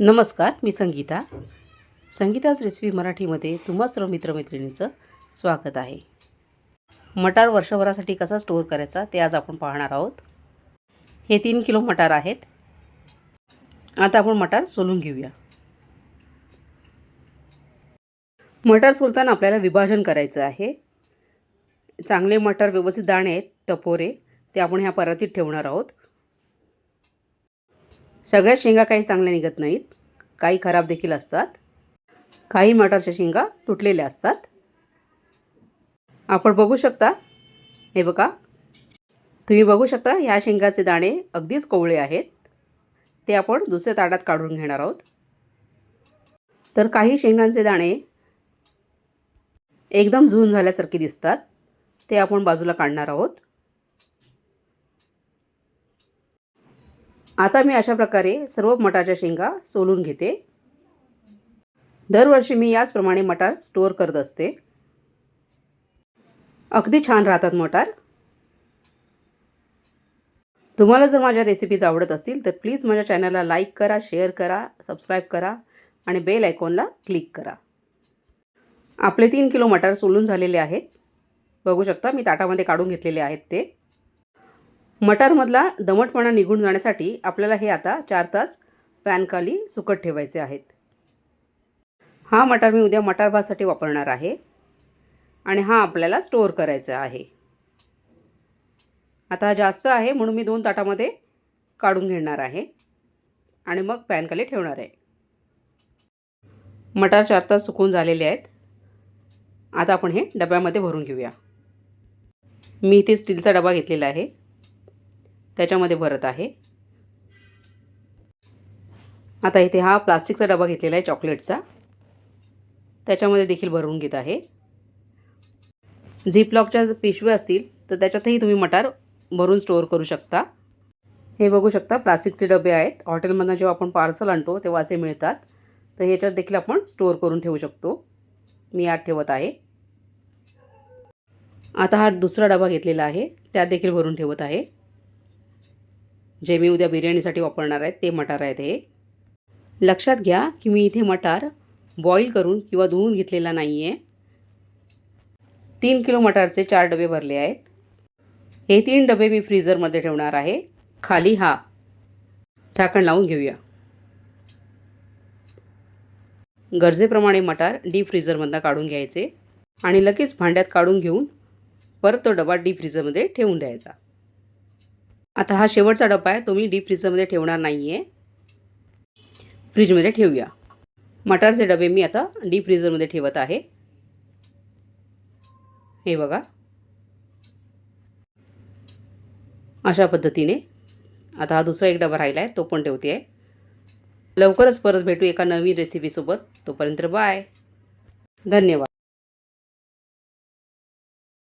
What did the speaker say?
नमस्कार मी संगीता. संगीताच रेसिपी मराठीमध्ये तुम्हा सर्व मित्रमैत्रिणींचं स्वागत आहे. मटार वर्षभरासाठी कसा स्टोअर करायचा ते आज आपण पाहणार आहोत. हे तीन किलो मटार आहेत. आता आपण मटार सोलून घेऊया. मटार सोलताना आपल्याला विभाजन करायचं आहे. चांगले मटार व्यवस्थित दाणे आहेत टपोरे ते आपण ह्या परातीत ठेवणार आहोत. सगळ्या शेंगा काही चांगल्या निघत नाहीत. काही खराब देखील असतात. काही मटारच्या शेंगा तुटलेल्या असतात. आपण बघू शकता हे बघा. तुम्ही बघू शकता ह्या शेंगाचे दाणे अगदीच कोवळे आहेत. ते आपण दुसऱ्या ताटात काढून घेणार आहोत. तर काही शेंगांचे दाणे एकदम झून झाल्यासारखे दिसतात. ते आपण बाजूला काढणार आहोत. आता मी अशा प्रकारे सर्व मटारच्या शेंगा सोलून घेते. दरवर्षी मी याचप्रमाणे मटार स्टोअर करत असते. अगदी छान राहतात मटार. तुम्हाला जर माझ्या रेसिपीज आवडत असतील तर प्लीज माझ्या चॅनलला लाईक करा शेअर करा सबस्क्राईब करा आणि बेल आयकॉनला क्लिक करा. आपले तीन किलो मटार सोलून झालेले आहेत. बघू शकता मी ताटामध्ये काढून घेतलेले आहेत ते. मटारमधला दमटपणा निघून जाण्यासाठी आपल्याला हे आता चार तास पॅनखाली सुकट ठेवायचे आहेत. हा मटार मी उद्या मटार भातसाठी वापरणार आहे आणि हा आपल्याला स्टोअर करायचा आहे. आता हा जास्त आहे म्हणून मी दोन ताटामध्ये काढून घेणार आहे आणि मग पॅनखाली ठेवणार आहे. मटार चार तास सुकून झालेले आहेत. आता आपण हे डब्यामध्ये भरून घेऊया. मी इथे स्टीलचा डबा घेतलेला आहे. त्याच्यामध्ये भरत आहे. आता इथे हा प्लास्टिकचा डबा घेतलेला आहे चॉकलेटचा. त्याच्यामध्ये देखील भरून घेत आहे. झिपलॉकच्या पिशव्या असतील तर त्याच्यातही तुम्ही मटार भरून स्टोअर करू शकता. हे बघू शकता प्लास्टिकचे डबे आहेत. हॉटेलमधनं जेव्हा आपण पार्सल आणतो तेव्हा असे मिळतात. तर ह्याच्यात देखील आपण स्टोअर करून ठेवू शकतो. मी आत ठेवत आहे. आता हा दुसरा डबा घेतलेला आहे. त्यात देखील भरून ठेवत आहे. जे मी उद्या बिर्याणीसाठी वापरणार आहेत ते मटार आहेत हे. लक्षात घ्या की मी इथे मटार बॉईल करून किंवा धुवून घेतलेला नाही आहे तीन किलो मटारचे चार डबे भरले आहेत. हे तीन डबे मी फ्रीझरमध्ये ठेवणार आहे. खाली हा. झाकण लावून घेऊया. गरजेप्रमाणे मटार डीप फ्रीझरमधनं काढून घ्यायचे आणि लगेच भांड्यात काढून घेऊन परत तो डबा डीप फ्रीजरमध्ये ठेवून द्यायचा. आता हा शेवटचा डबा आहे तो मी डीप फ्रीजरमध्ये ठेवणार नाही आहे फ्रीजमध्ये ठेवूया. मटारचे डबे मी आता डीप फ्रीजरमध्ये ठेवत आहे. हे बघा. अशा पद्धतीने. आता हा दुसरा एक डबा राहिला आहे तो पण ठेवते आहे लवकरच परत भेटू एका नवीन रेसिपीसोबत तोपर्यंत बाय धन्यवाद.